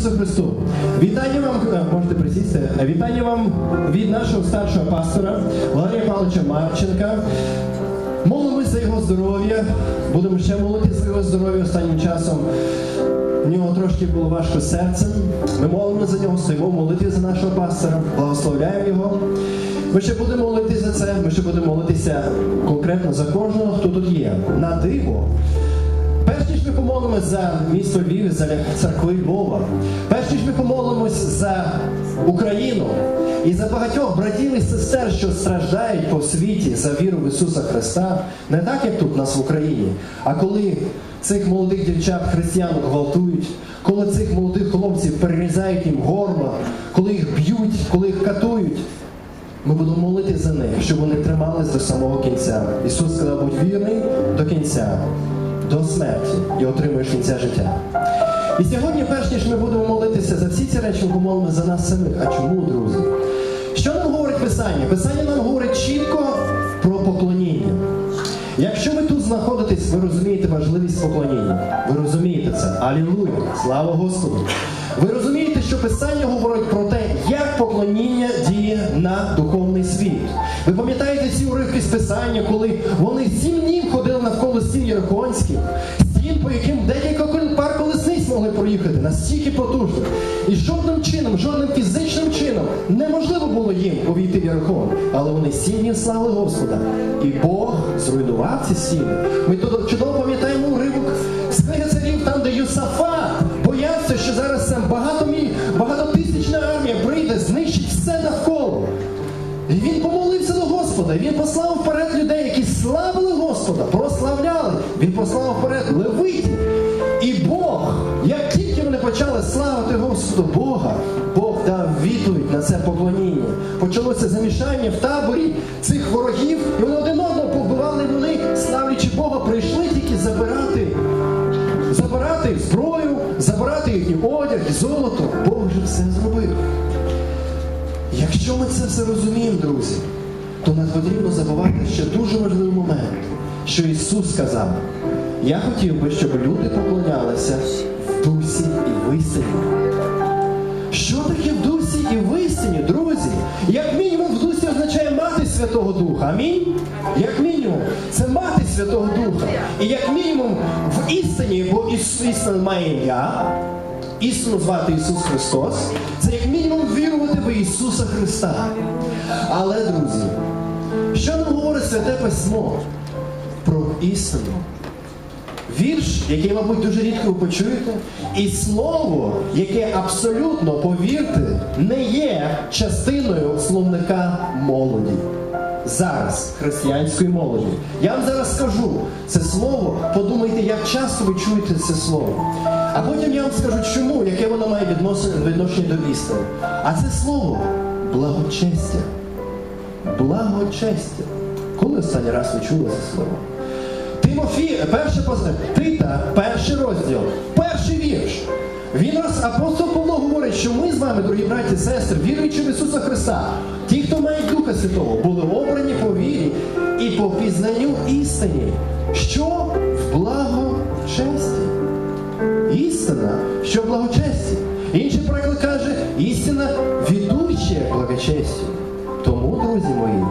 Ісусу Христу! Вітання вам, е, можете присісти. Вітання вам від нашого старшого пастора Валерія Павловича Марченка. Молимось за його здоров'я. Будемо ще молитися за його здоров'я останнім часом. У нього трошки було важко серцем. Ми молимося за нього, стоїмо в молитві за нашого пастора, благословляємо його. Ми ще будемо молитися за це, ми ще будемо молитися конкретно за кожного, хто тут є. На диво. Ніж ми помолимось за місто Львів, за церкви Львова, перш ніж ми помолимось за Україну і за багатьох братів і сестер, що страждають по світі за віру в Ісуса Христа, не так, як тут нас в Україні, а коли цих молодих дівчат християнок гвалтують, коли цих молодих хлопців перерізають їм горло, коли їх б'ють, коли їх катують. Ми будемо молити за них, щоб вони тримались до самого кінця. Ісус сказав, будь вірний до кінця, до смерті і отримуєш кінця життя. І сьогодні, перш ніж ми будемо молитися за всі ці речі, ми помолимо за нас самих. А чому, друзі? Що нам говорить Писання? Писання нам говорить чітко про поклоніння. Якщо ви тут знаходитесь, ви розумієте важливість поклоніння. Ви розумієте це. Алілуя! Слава Господу! Ви розумієте, що Писання говорить про те, як поклоніння діє на духовний світ. Ви пам'ятаєте ці уривки з Писання, коли вони сім днів ходили навколо стін Єрихонських, стін, по яким декілька пар колесниць могли проїхати, настільки потужно. І жодним чином, жодним фізичним чином неможливо було їм увійти в Єрихон. Але вони сім днів славили Господа. І Бог зруйнував ці стіни. Ми тут чудово пам'ятаємо уривок з книги царів, там, де Юсафа що зараз там багатомі, багатотисячна армія прийде, знищить все навколо. І він помолився до Господа, і він послав вперед людей, які славили Господа, прославляли. Він послав вперед левитів. І Бог, як тільки вони почали славити Господу Бога, Бог дав відповідь на це поклоніння. Почалося замішання в таборі цих ворогів, і вони один одного побивали, вони, славлячи Бога, прийшли тільки забирати забирати зброю, забирати їхній одяг і золото. Бог вже все зробив. Якщо ми це все розуміємо, друзі, то не потрібно забувати ще дуже важливий момент, що Ісус сказав: Я хотів би, щоб люди поклонялися в дусі і в істині. Що таке в дусі і в істині, друзі? Як мінімум в дусі означає мати Святого Духа. Амінь? Як мінімум, це мати Святого Духа. І як мінімум в істині, бо істина має ім'я, істину звати Ісус Христос, це як мінімум вірувати в Ісуса Христа. Але, друзі, що нам говорить Святе Письмо про істину? Вірш, який, мабуть, дуже рідко ви почуєте, і слово, яке абсолютно, повірте, не є частиною словника молоді. Зараз християнської молоді. Я вам зараз скажу це слово, подумайте, як часто ви чуєте це слово. А потім я вам скажу, чому, яке воно має відношення, до істини. А це слово благочестя. Благочестя. Коли останній раз ви чули це слово? Тимофі, перше послання, Тита, перший розділ, перший вірш. Він роз, апостол Павло говорить, що ми з вами, дорогі браті і сестри, віруючи в Ісуса Христа, ті, хто мають Духа Святого, були обрані по вірі і по пізнанню істині, що в благочесті. Істина, що в благочесті. Інший приклад каже, істина ведуча благочестю. Тому, друзі мої,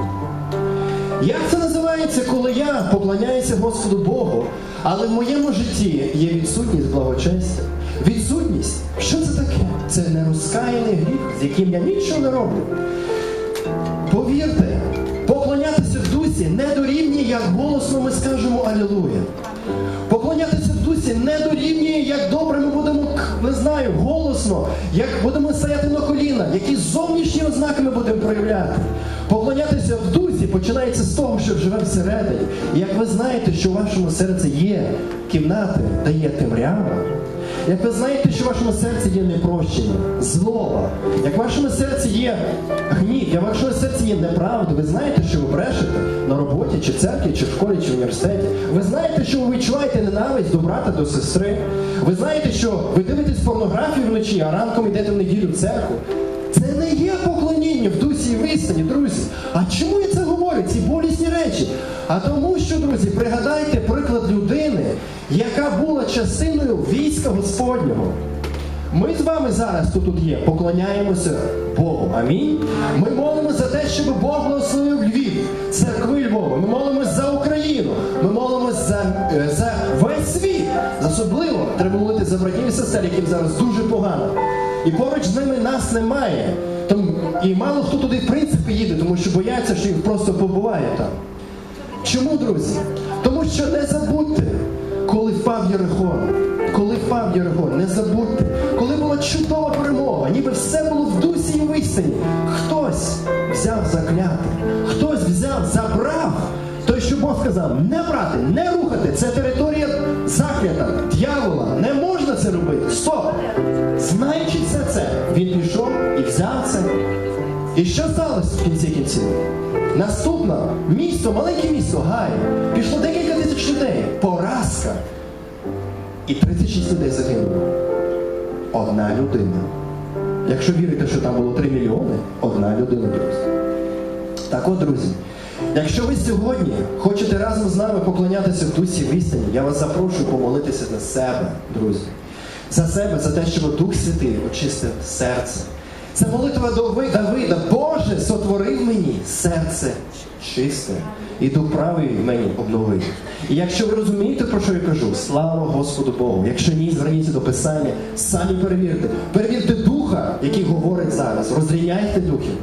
як це називається, коли я поклоняюся Господу Богу, але в моєму житті є відсутність благочестя? Відсутність. Що це таке? Це нерозкаяний гріх, з яким я нічого не роблю. Повірте, поклонятися в дусі не дорівнює, як голосно ми скажемо Алілуя. Поклонятися в дусі не дорівнює, як добре ми будемо, не знаю, голосно, як будемо стояти на коліна, які зовнішні ознаки ми будемо проявляти. Поклонятися в дусі починається з того, що живе всередині. І як ви знаєте, що в вашому серці є кімнати, де є темрява, як ви знаєте, що в вашому серці є непрощення, злоба, як в вашому серці є гнів, як в вашому серці є неправда, ви знаєте, що ви брешете на роботі, чи в церкві, чи в школі, чи в університеті. Ви знаєте, що ви відчуваєте ненависть до брата, до сестри. Ви знаєте, що ви дивитесь порнографію вночі, а ранком йдете в неділю в церкву. Це не є поклоніння в дусі і в істині, друзі. А чому я це говорю? Ці болісні речі. А тому, що, друзі, пригадайте приклад людини, яка була частиною війська Господнього. Ми з вами зараз, хто тут є, поклоняємося Богу. Амінь. Ми молимося за те, щоб Бог благословив Львів, церкви Львова. Ми молимося за Україну. Ми молимося за, е, за весь світ. Особливо треба молити за братів і сестер, яким зараз дуже погано. І поруч з ними нас немає. І мало хто туди в принципі їде, тому що бояться, що їх просто побуває там. Чому, друзі? Тому що не забудьте, коли впав Єрихон, коли впав Єрихон, не забудьте, коли була чудова перемога, ніби все було в дусі і в. Хтось взяв закляти, хтось взяв, забрав. Бог сказав, не брати, не рухати, це територія заклята, дьявола, не можна це робити. Стоп! Знаючи все це, він пішов і взяв це. І що сталося в кінці кінців? Наступне місто, маленьке місто, Гай. Пішло декілька тисяч людей. Поразка. І 36 людей загинуло. Одна людина. Якщо вірите, що там було 3 мільйони, одна людина, друзі. Так от, друзі, якщо ви сьогодні хочете разом з нами поклонятися в дусі в я вас запрошую помолитися за себе, друзі. За себе, за те, щоб Дух Святий очистив серце. Це молитва до Ви- Давида. Боже, сотворив мені серце чисте, і дух правий в мені обновив. І якщо ви розумієте, про що я кажу, слава Господу Богу. Якщо ні, зверніться до Писання, самі перевірте. Перевірте духа, який говорить зараз. Розрівняйте духів.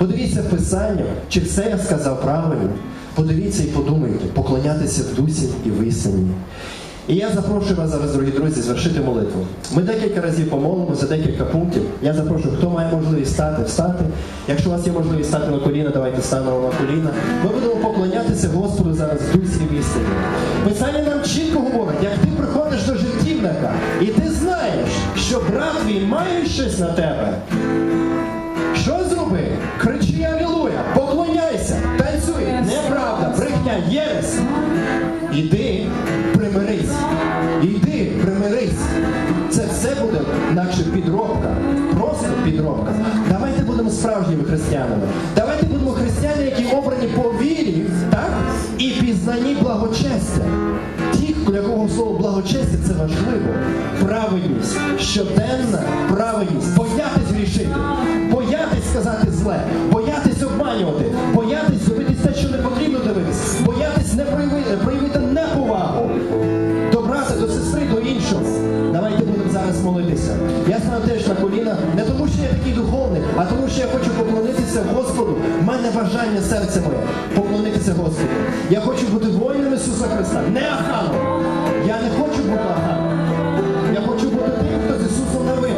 Подивіться в Писання, чи все я сказав правильно. Подивіться і подумайте, поклонятися в дусі і в істині. І я запрошую вас зараз, дорогі друзі, звершити молитву. Ми декілька разів помолимо за декілька пунктів. Я запрошую, хто має можливість стати, встати. Якщо у вас є можливість стати на коліна, давайте станемо на коліна. Ми будемо поклонятися Господу зараз в дусі і в істині. Писання нам чітко говорить, як ти приходиш до жертівника, і ти знаєш, що брат твій має щось на тебе. Єресь. Іди, примирись. Іди, примирись. Це все буде наче підробка. Просто підробка. Давайте будемо справжніми християнами. Давайте будемо християни, які обрані по вірі, так? І пізнанні благочестя. Ті, для кого слово благочестя це важливо. Праведність, щоденна праведність, боятись грішити, боятись сказати зле, боятись обманювати, боятись дивитися те, що не потрібно дивитись, боятись не проявити, проявити неповагу до брата, до сестри, до іншого. Давайте будемо зараз молитися. Я стану теж на коліна, не тому, що я такий духовний, а тому, що я хочу поклонитися Господу. У мене бажання серця моє поклонитися Господу. Я хочу бути воїном Ісуса Христа, не Аханом. Я не хочу бути Аханом. Я хочу бути тим, хто з Ісусом на вину,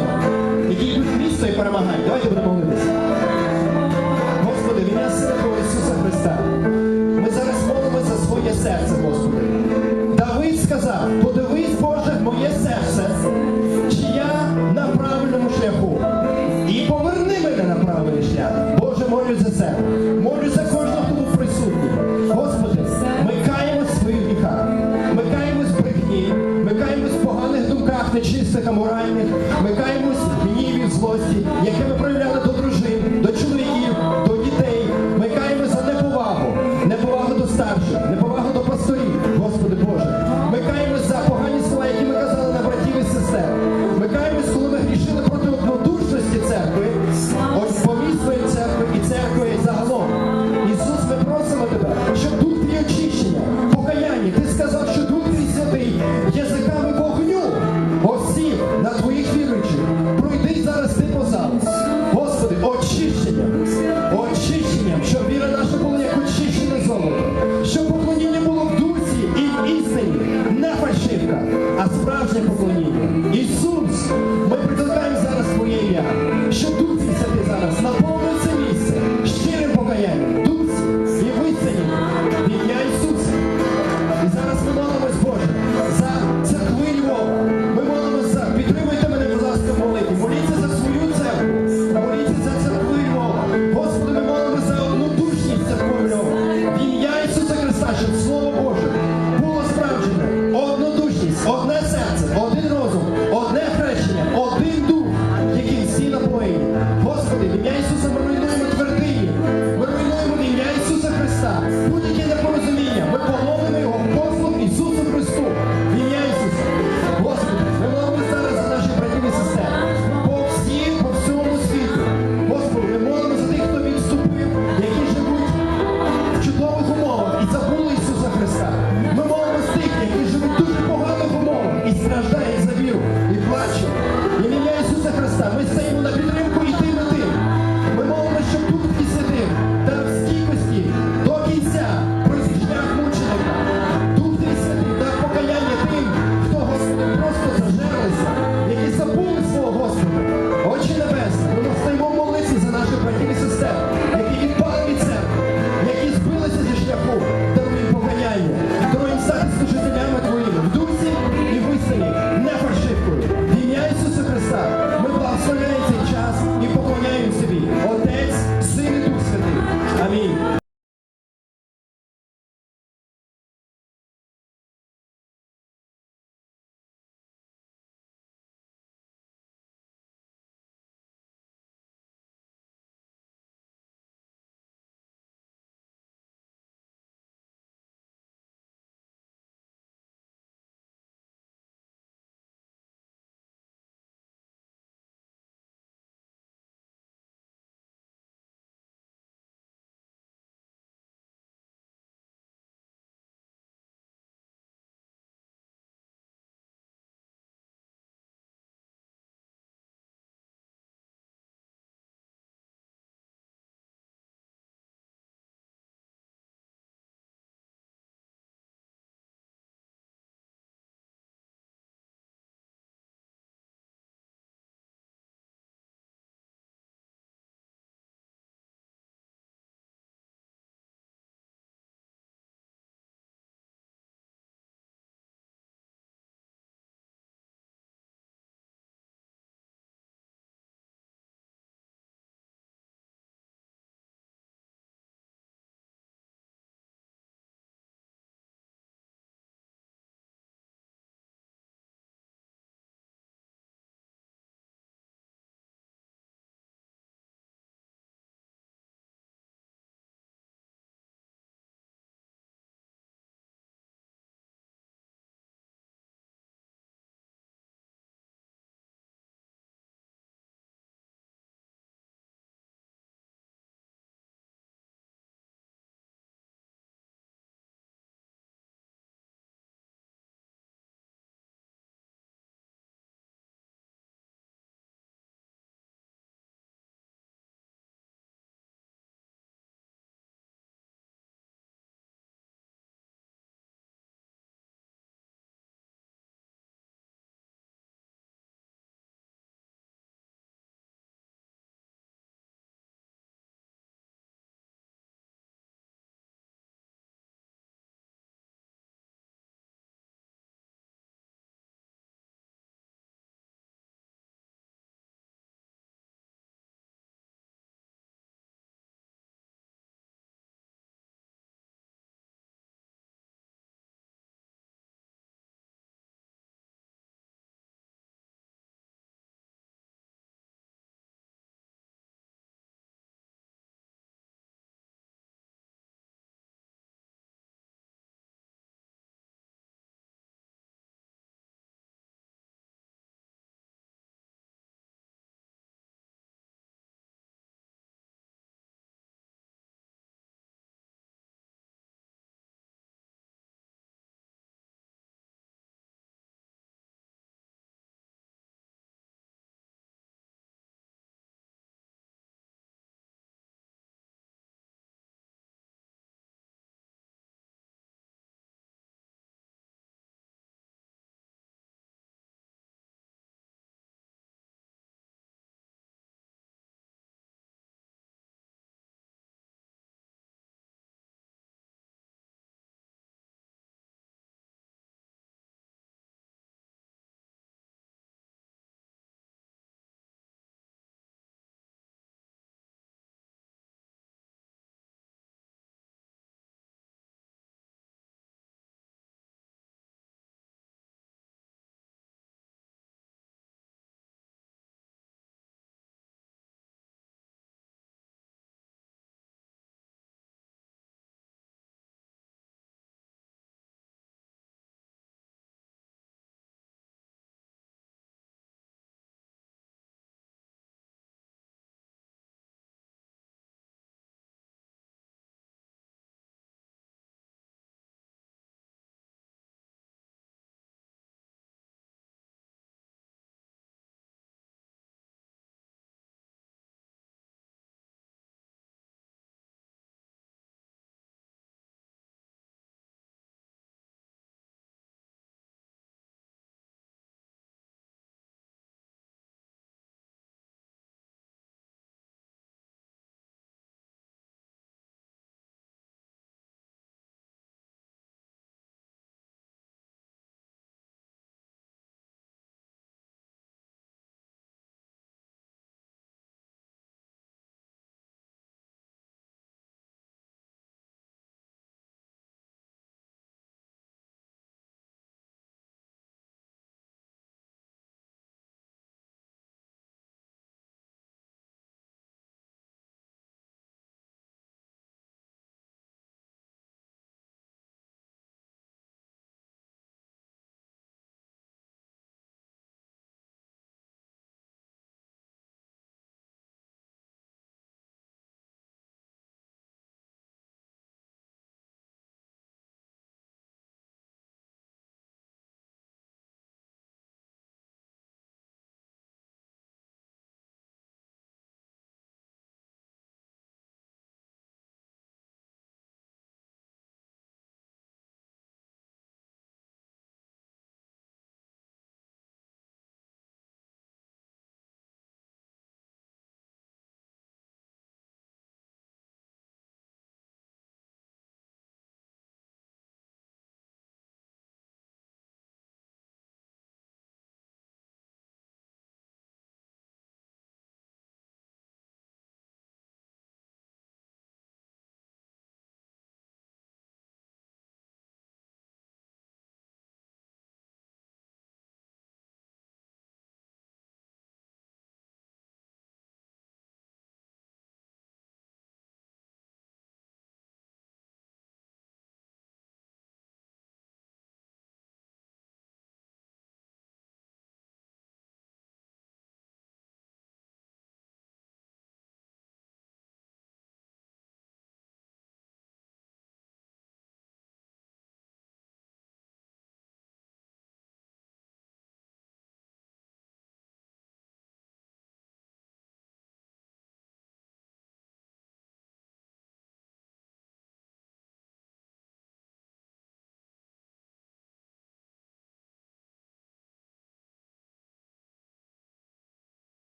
який йдуть місто і перемагає. Давайте будемо молитися. думках, нечистих, аморальних. а справжнє поклоніння. Ісус,